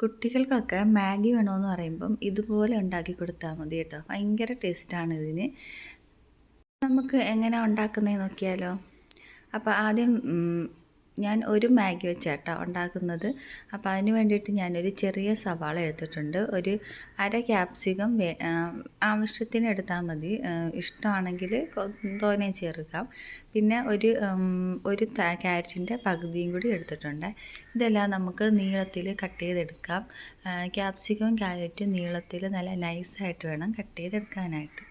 കുട്ടികൾക്കൊക്കെ മാഗി വേണമെന്ന് പറയുമ്പം ഇതുപോലെ ഉണ്ടാക്കി കൊടുത്താൽ മതി കേട്ടോ. ഭയങ്കര ടേസ്റ്റാണ് ഇതിന്. നമുക്ക് എങ്ങനെ ഉണ്ടാക്കുന്നതെന്ന് നോക്കിയാലോ? അപ്പോൾ ആദ്യം ഞാൻ ഒരു മാഗി വെച്ചാട്ടോ ഉണ്ടാക്കുന്നത്. അപ്പോൾ അതിന് വേണ്ടിയിട്ട് ഞാനൊരു ചെറിയ സവാള എടുത്തിട്ടുണ്ട്. ഒരു അര ക്യാപ്സിക്കം ആവശ്യത്തിന് എടുത്താൽ മതി. ഇഷ്ടമാണെങ്കിൽ തോനെ ചേർക്കാം. പിന്നെ ഒരു ഒരു ക്യാരറ്റിന്റെ പകുതിയും കൂടി എടുത്തിട്ടുണ്ട്. ഇതെല്ലാം നമുക്ക് നീളത്തിൽ കട്ട് ചെയ്തെടുക്കാം. ക്യാപ്സിക്കവും ക്യാരറ്റും നീളത്തിൽ നല്ല നൈസായിട്ട് വേണം കട്ട് ചെയ്തെടുക്കാനായിട്ട്.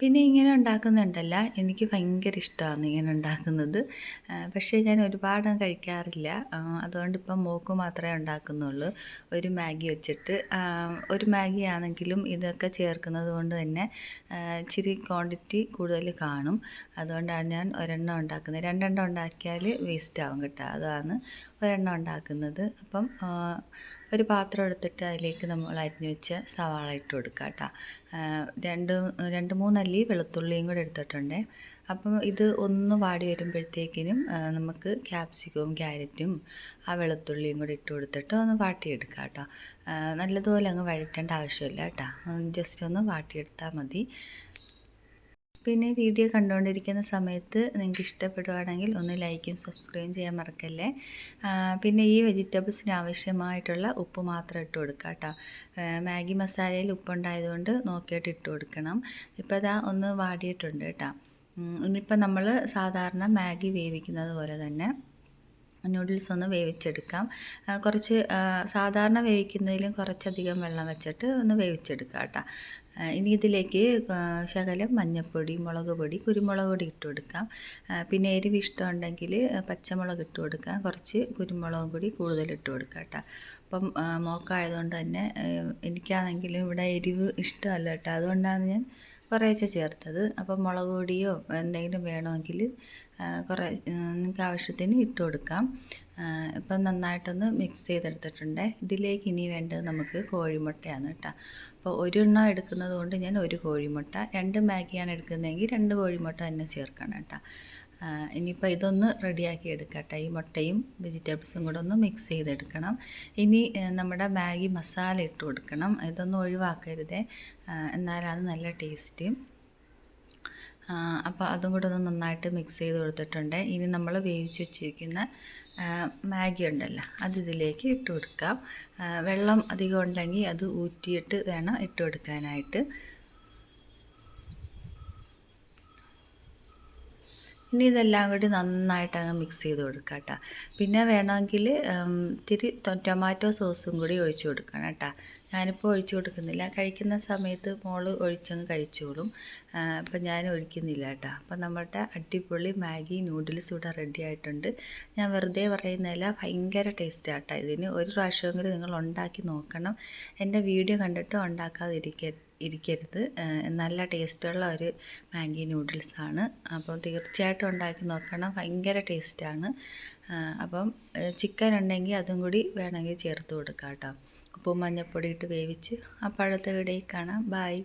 പിന്നെ ഇങ്ങനെ ഉണ്ടാക്കുന്നുണ്ടല്ല. എനിക്ക് ഭയങ്കര ഇഷ്ടമാണ് ഇങ്ങനെ ഉണ്ടാക്കുന്നത്. പക്ഷേ ഞാൻ ഒരുപാട് കഴിക്കാറില്ല. അതുകൊണ്ട് ഇപ്പം മോക്ക് മാത്രമേ ഉണ്ടാക്കുന്നുള്ളൂ. ഒരു മാഗി വെച്ചിട്ട്. ഒരു മാഗി ആണെങ്കിലും ഇതൊക്കെ ചേർക്കുന്നത് കൊണ്ട് തന്നെ ഇച്ചിരി ക്വാണ്ടിറ്റി കൂടുതൽ കാണും. അതുകൊണ്ടാണ് ഞാൻ ഒരെണ്ണം ഉണ്ടാക്കുന്നത്. രണ്ടെണ്ണം ഉണ്ടാക്കിയാൽ വേസ്റ്റ് ആവും കേട്ടോ. അതാണ് ഒരെണ്ണം ഉണ്ടാക്കുന്നത്. അപ്പം ഒരു പാത്രം എടുത്തിട്ട് അതിലേക്ക് നമ്മൾ അരിഞ്ഞു വെച്ച് സവാള ഇട്ട് കൊടുക്കുക കേട്ടോ. രണ്ട് രണ്ട് മൂന്നല്ലി വെളുത്തുള്ളിയും കൂടെ എടുത്തിട്ടുണ്ട്. അപ്പം ഇത് ഒന്ന് വാടി വരുമ്പോഴത്തേക്കിനും നമുക്ക് ക്യാപ്സിക്കവും ക്യാരറ്റും ആ വെളുത്തുള്ളിയും കൂടെ ഇട്ട് കൊടുത്തിട്ട് ഒന്ന് വാട്ടിയെടുക്കാം കേട്ടോ. നല്ലതുപോലെ അങ്ങ് വഴറ്റേണ്ട ആവശ്യമില്ല കേട്ടോ. ജസ്റ്റ് ഒന്ന് വാട്ടിയെടുത്താൽ മതി. പിന്നെ വീഡിയോ കണ്ടുകൊണ്ടിരിക്കുന്ന സമയത്ത് നിങ്ങൾക്ക് ഇഷ്ടപ്പെടുവാണെങ്കിൽ ഒന്ന് ലൈക്കും സബ്സ്ക്രൈബും ചെയ്യാൻ മറക്കല്ലേ? പിന്നെ ഈ വെജിറ്റബിൾസിന് ആവശ്യമായിട്ടുള്ള ഉപ്പ് മാത്രം ഇട്ട് കൊടുക്കുക കേട്ടോ മാഗി മസാലയിൽ ഉപ്പുണ്ടായതുകൊണ്ട് നോക്കിയിട്ട് ഇട്ട് കൊടുക്കണം. ഇപ്പോൾ അതാ ഒന്ന് വാടിയിട്ടുണ്ട് കേട്ടോ ഇനിയിപ്പോൾ നമ്മൾ സാധാരണ മാഗി വേവിക്കുന്നത് പോലെ തന്നെ നൂഡിൽസ് ഒന്ന് വേവിച്ചെടുക്കാം. കുറച്ച് സാധാരണ വേവിക്കുന്നതിലും കുറച്ചധികം വെള്ളം വെച്ചിട്ട് ഒന്ന് വേവിച്ചെടുക്കാം കേട്ടോ. ഇനി ഇതിലേക്ക് ശകലം മഞ്ഞൾപ്പൊടി മുളക് പൊടി കുരുമുളക് പൊടി ഇട്ട് കൊടുക്കാം. പിന്നെ എരിവ് ഇഷ്ടമുണ്ടെങ്കിൽ പച്ചമുളക് ഇട്ട് കൊടുക്കാം. കുറച്ച് കുരുമുളകും കൂടി കൂടുതൽ ഇട്ട് കൊടുക്കാം കേട്ടോ. അപ്പം മോക്കായതുകൊണ്ട് തന്നെ എനിക്കാണെങ്കിലും ഇവിടെ എരിവ് ഇഷ്ടമല്ല കേട്ടോ. അതുകൊണ്ടാണ് ഞാൻ കുറേശ്ശെ ചേർത്തത്. അപ്പോൾ മുളക് പൊടിയോ എന്തെങ്കിലും വേണമെങ്കിൽ കുറേ നിങ്ങൾക്ക് ആവശ്യത്തിന് ഇട്ട് കൊടുക്കാം. ഇപ്പം നന്നായിട്ടൊന്ന് മിക്സ് ചെയ്തെടുത്തിട്ടുണ്ട്. ഇതിലേക്ക് ഇനി വേണ്ടത് നമുക്ക് കോഴിമുട്ടയാണ് കേട്ടോ. അപ്പോൾ ഒരെണ്ണം എടുക്കുന്നത് കൊണ്ട് ഞാൻ ഒരു കോഴിമുട്ട രണ്ട് മാഗിയാണ് എടുക്കുന്നതെങ്കിൽ രണ്ട് കോഴിമുട്ട തന്നെ ചേർക്കണം കേട്ടോ. ഇനിയിപ്പോൾ ഇതൊന്ന് റെഡിയാക്കി എടുക്കട്ടെ. ഈ മുട്ടയും വെജിറ്റബിൾസും കൂടെ ഒന്ന് മിക്സ് ചെയ്തെടുക്കണം. ഇനി നമ്മുടെ മാഗി മസാല ഇട്ട് കൊടുക്കണം. ഇതൊന്നും ഒഴിവാക്കരുതേ. എന്നാലത് നല്ല ടേസ്റ്റ് അപ്പോൾ അതും കൂടെ ഒന്ന് നന്നായിട്ട് മിക്സ് ചെയ്ത് കൊടുത്തിട്ടുണ്ട്. ഇനി നമ്മൾ വേവിച്ച് വെച്ചിരിക്കുന്ന മാഗി ഉണ്ടല്ലോ അത് ഇതിലേക്ക് ഇട്ട് കൊടുക്കാം. വെള്ളം അധികം ഉണ്ടെങ്കിൽ അത് ഊറ്റിയിട്ട് വേണം ഇട്ട് കൊടുക്കാനായിട്ട്. ഇനി ഇതെല്ലാം കൂടി നന്നായിട്ട് അങ്ങ് മിക്സ് ചെയ്ത് കൊടുക്കാം കേട്ടോ പിന്നെ വേണമെങ്കിൽ ഇത്തിരി ടൊമാറ്റോ സോസും കൂടി ഒഴിച്ച് കൊടുക്കണം കേട്ടോ. ഞാനിപ്പോൾ ഒഴിച്ചു കൊടുക്കുന്നില്ല. കഴിക്കുന്ന സമയത്ത് മോൾ ഒഴിച്ചങ്ങ് കഴിച്ചോളും. അപ്പം ഞാൻ ഒഴിക്കുന്നില്ല കേട്ടോ. അപ്പം നമ്മുടെ അടിപൊളി മാഗി നൂഡിൽസ് ഇവിടെ റെഡി ആയിട്ടുണ്ട്. ഞാൻ വെറുതെ പറയുന്നില്ല ഭയങ്കര ടേസ്റ്റ് ആട്ടോ ഇതിന്. ഒരു പ്രാവശ്യമെങ്കിലും നിങ്ങൾ ഉണ്ടാക്കി നോക്കണം. എന്റെ വീഡിയോ കണ്ടിട്ട് ഉണ്ടാക്കാതിരിക്കരുത്. ഇരിക്കരുത്. നല്ല ടേസ്റ്റുള്ള ഒരു മാഗി നൂഡിൽസാണ്. അപ്പോൾ തീർച്ചയായിട്ടും ഉണ്ടാക്കി നോക്കണം. ഭയങ്കര ടേസ്റ്റാണ്. അപ്പം ചിക്കൻ ഉണ്ടെങ്കിൽ അതും കൂടി വേണമെങ്കിൽ ചേർത്ത് കൊടുക്കാം കേട്ടോ. ഉപ്പും മഞ്ഞപ്പൊടി ഇട്ട് വേവിച്ച് അപ്പോൾ അടുത്ത വീഡിയോയിൽ കാണാം. ബായ്